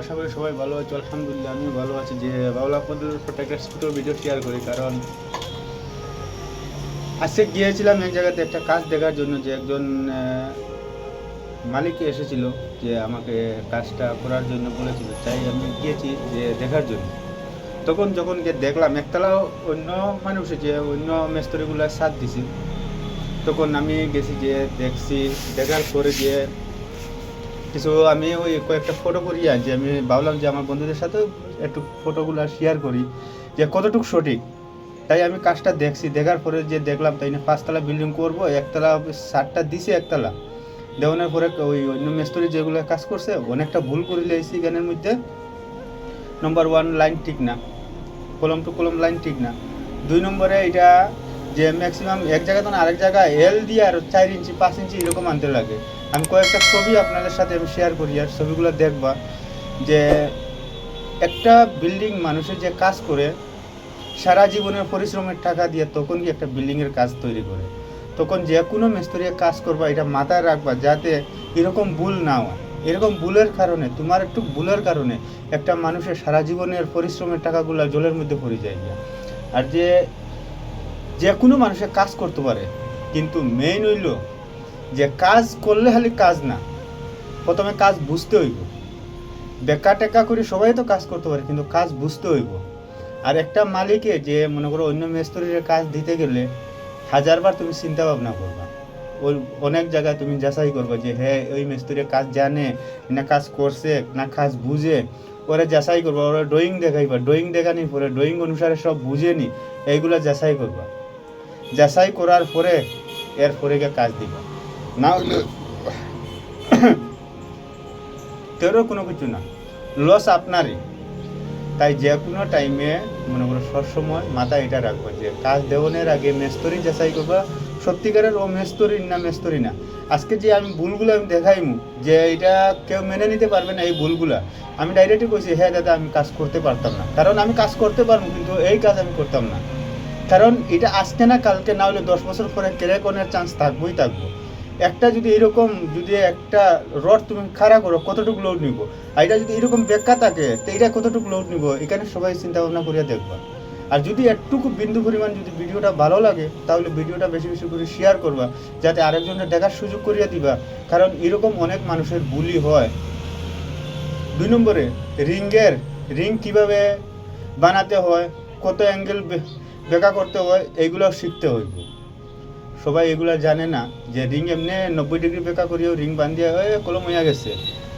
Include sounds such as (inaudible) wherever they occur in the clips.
আশা করি সবাই ভালো আছে, আলহামদুলিল্লাহ আমি ভালো আছি। যে বাবলা আপনাদের একটা ছোট ভিডিও শেয়ার করি, কারণ আজকে গিয়েছিলাম এক জায়গাতে একটা কাজ দেখার জন্য যে একজন মালিক এসেছিল যে আমাকে কাজটা করার জন্য বলেছিল। তাই আমি গিয়েছি যে দেখার জন্য। তখন যখন গিয়ে দেখলাম, একতলাও অন্য মানুষ যে অন্য মেস্তরিগুলো সাথ দিছি। তখন আমি গেছি যে দেখছি, দেখার পরে যে কিছু আমি ওই কয়েকটা ফটো করি আনছি আমি ভাবলাম যে আমার বন্ধুদের সাথে একটু ফটোগুলো শেয়ার করি যে কতটুকু সঠিক। তাই আমি কাজটা দেখছি, দেখার পরে যে দেখলাম তাই না, পাঁচতলা বিল্ডিং করব, একতলা সাতটা দিছে একতলা। দেওয়ানোর পরে ওই অন্য মেস্তরি যেগুলো কাজ করছে, অনেকটা ভুল করে লিয়েছি গানের মধ্যে। নম্বর ওয়ান লাইন ঠিক না, কলম টু কলম লাইন ঠিক না। দুই নম্বরে এটা যে ম্যাক্সিমাম এক জায়গা না, আরেক জায়গায় এল দিয়ে আর চার ইঞ্চি, পাঁচ ইঞ্চি এরকম আনতে লাগে। আমি কয়েকটা ছবি আপনাদের সাথে আমি শেয়ার করি আর ছবিগুলো দেখবা যে একটা বিল্ডিং মানুষের যে কাজ করে, সারা জীবনের পরিশ্রমের টাকা দিয়ে তখন কি একটা বিল্ডিংয়ের কাজ তৈরি করে। তখন যে কোনো মিস্ত্রি কাজ করবা, এটা মাথায় রাখবা যাতে এরকম ভুল না হয়। এরকম ভুলের কারণে, তোমার একটু ভুলের কারণে একটা মানুষের সারা জীবনের পরিশ্রমের টাকাগুলো জলের মধ্যে পড়ে যায় আর যে যে কোনো মানুষের কাজ করতে পারে, কিন্তু মেইন হইল যে কাজ করলে খালি কাজ না, প্রথমে কাজ বুঝতে হইব। বেকা টেকা করে সবাই তো কাজ করতে পারে, কিন্তু কাজ বুঝতে হইব। আর একটা মালিকে যে মনে করো অন্য মেস্তরির কাজ দিতে গেলে হাজারবার তুমি চিন্তা ভাবনা করবা। ওই অনেক জায়গায় তুমি যাচাই করবা যে হ্যাঁ ওই মেস্তরি কাজ জানে, না কাজ করছে, না কাজ বুঝে। ওরা যাচাই করবা, ওরা ড্রয়িং দেখাইবা ড্রয়িং দেখানির পরে ড্রয়িং অনুসারে সব বুঝেনি এইগুলা যাচাই করবা। যাচাই করার পরে এর পরে গিয়ে কাজ দিবা। না হলে (coughs) তেরো কোনো কিছু না। লস আপনারই। তাই যে কোনো টাইমে মনে করো সবসময় মাথা এটা রাখব যে কাজ দেওয়ানোর আগে মেস্তরি যাচাই করবা। সত্যিকারের ও মেস্তরি না মেস্তরি না। আজকে যে আমি ভুলগুলো আমি দেখাইমু যে এটা কেউ মেনে নিতে পারবে না এই ভুলগুলা আমি ডাইরেক্টই কইছি হ্যাঁ দাদা আমি কাজ করতে পারতাম না। কারণ আমি কাজ করতে পারব কিন্তু এই কাজ আমি করতাম না। কারণ এটা আজকে না, কালকে না হলে দশ বছর পরে ক্র্যাক অনের চান্স থাকবোই থাকব। একটা যদি এরকম যদি একটা রড তুমি খাড়া করো, কতটুকু লোড নিব? আর এটা যদি এরকম বেকা থাকে, তো এটা কতটুকু লোড নিব? এখানে সবাই চিন্তা ভাবনা করিয়া দেখবা। আর যদি একটুকু বিন্দু পরিমাণ যদি ভিডিওটা ভালো লাগে, তাহলে ভিডিওটা বেশি বেশি করে শেয়ার করবা, যাতে আরেকজনের দেখার সুযোগ করিয়া দিবা। কারণ এরকম অনেক মানুষের বুলি হয়। দুই নম্বরে, রিংয়ের, রিং কীভাবে বানাতে হয়, কত অ্যাঙ্গেল বেকা করতে হয় এইগুলো শিখতে হইব। সবাই এগুলো জানে না যে রিং এমনি নব্বই ডিগ্রি বেকা করিয়েও রিং বান্ধিয়া হয়ে কলম হইয়া গেছে।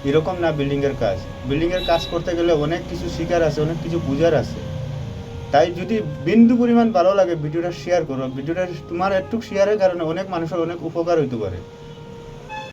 এরকম না বিল্ডিংয়ের কাজ। বিল্ডিংয়ের কাজ করতে গেলে অনেক কিছু শিকার আছে, অনেক কিছু বুঝার আছে। তাই যদি বিন্দু পরিমাণ ভালো লাগে ভিডিওটা শেয়ার করো। ভিডিওটা তোমার একটু শেয়ারের কারণে অনেক মানুষের অনেক উপকার হইতে পারে।